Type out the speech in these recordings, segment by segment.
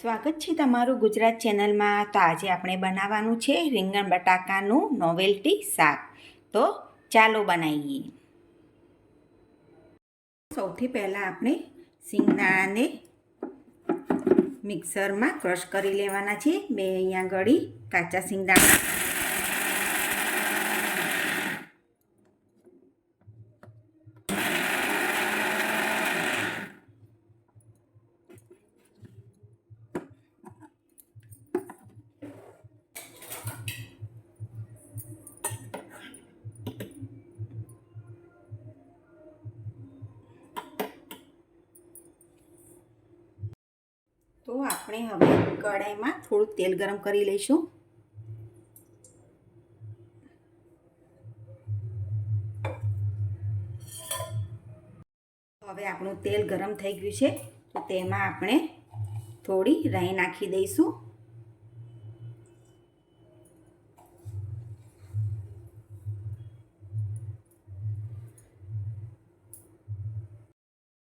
સ્વાગત છે તમારું ગુજરાત ચેનલમાં. તો આજે આપણે બનાવવાનું છે રીંગણ બટાકાનું નોવેલ્ટી શાક. તો ચાલો બનાવીએ. સૌથી પહેલાં આપણે સિંગદાણાને મિક્સરમાં ક્રશ કરી લેવાના છે. બે અહીંયા ગળી કાચા સિંગદાણા તો આપણે હવે કઢાઈમાં થોડું તેલ ગરમ કરી લઈશું. હવે આપણું તેલ ગરમ થઈ ગયું છે, તો તેમાં આપણે થોડી રાઈ નાખી દઈશું.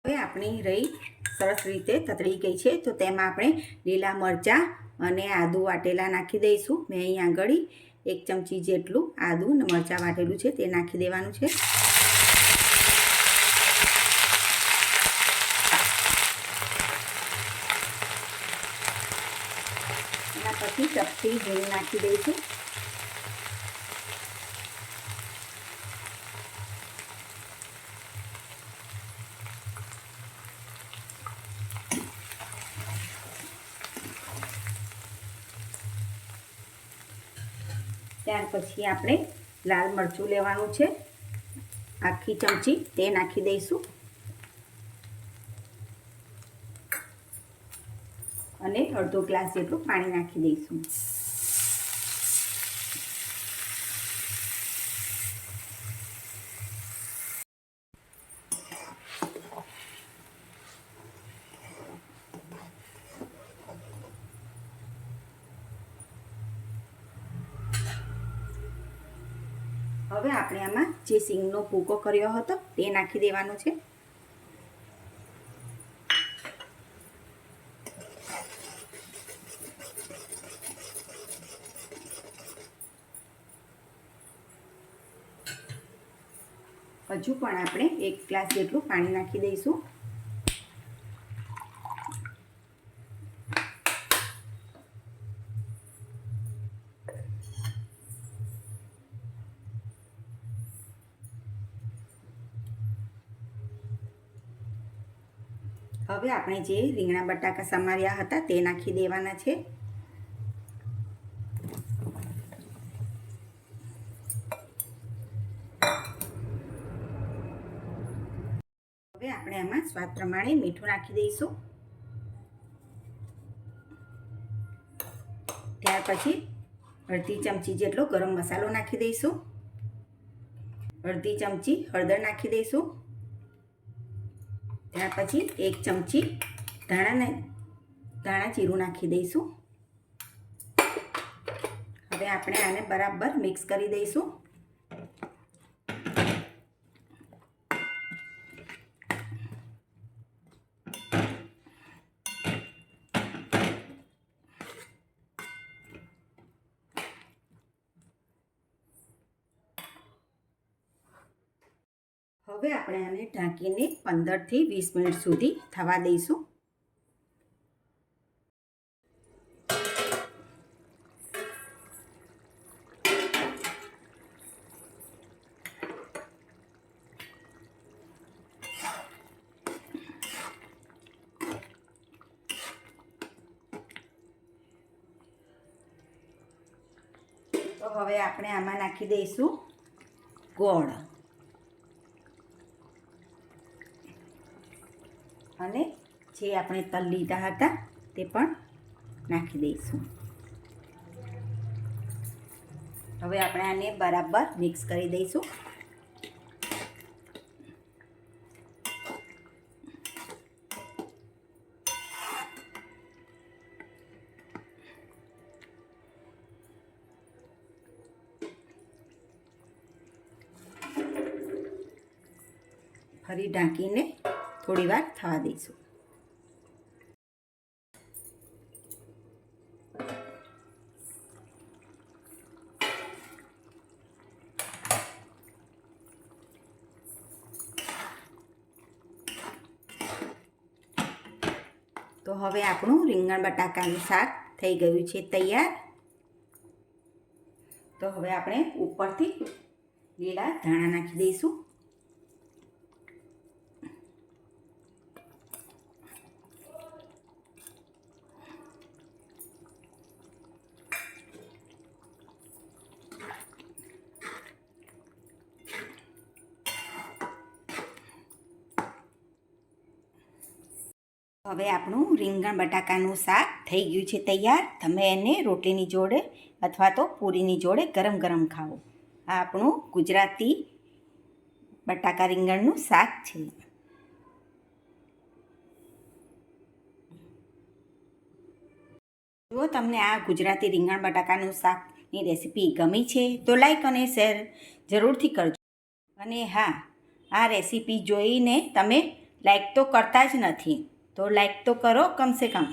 હવે આપણી રહી સરસ રીતે તતળી ગઈ છે. તો તેમાં આપણે લીલા મરચાં અને આદું વાટેલા નાખી દઈશું. મેં અહીં આગળ એક ચમચી જેટલું આદું અને મરચાં વાટેલું છે, તે નાખી દેવાનું છે. એના પછી ચપટી ઘી નાખી દઈશું. ત્યાર પછી આપણે લાલ મરચું લેવાનું છે. આખી ચમચી તે નાખી દઈશું. અને અડધો ગ્લાસ જેટલું પાણી નાખી દઈશું. હવે આપણે આમાં જે સિંગનો ભૂકો કર્યો હતો તે નાખી દેવાનો છે. હજુ પણ આપણે એક ગ્લાસ જેટલું પાણી નાખી દઈશું. હવે આપણે જે રીંગણા બટાકા સમાર્યા હતા તે નાખી દેવાના છે. હવે આપણે આમાં સ્વાદ પ્રમાણે મીઠું નાખી દઈશું. ત્યાર પછી અડધી ચમચી જેટલો ગરમ મસાલો નાખી દઈશું. અડધી ચમચી હળદર નાખી દઈશું. ત્યાર પછી એક ચમચી ધાણાને, ધાણા જીરું નાખી દઈશું. હવે આપણે આને બરાબર મિક્સ કરી દઈશું. હવે આપણે આને ઢાંકીને પંદરથી વીસ મિનિટ સુધી થવા દઈશું. તો હવે આપણે આમાં નાખી દઈશું ગોળ. અને જે આપણે તલ લીધા હતા તે પણ નાખી દઈશું. હવે આપણે આને બરાબર મિક્સ કરી દઈશું. ફરી ઢાંકીને થોડી વાર થવા દઈશું. તો હવે આપણું રીંગણ બટાકાનું શાક થઈ ગયું છે તૈયાર. તો હવે આપણે ઉપરથી લીલા ધાણા નાખી દઈશું. હવે આપણું રીંગણ બટાકાનું શાક થઈ ગયું છે તૈયાર. તમે એને રોટલીની જોડે અથવા તો પૂરીની જોડે ગરમ ગરમ ખાઓ. આ આપણું ગુજરાતી બટાકા રીંગણનું શાક છે. જો તમને આ ગુજરાતી રીંગણ બટાકાનું શાકની રેસીપી ગમી છે, તો લાઈક અને શેર જરૂરથી કરજો. અને હા, આ રેસીપી જોઈને તમે લાઈક તો કરતા જ નથી. તો લાઈક તો કરો કમસે કમ.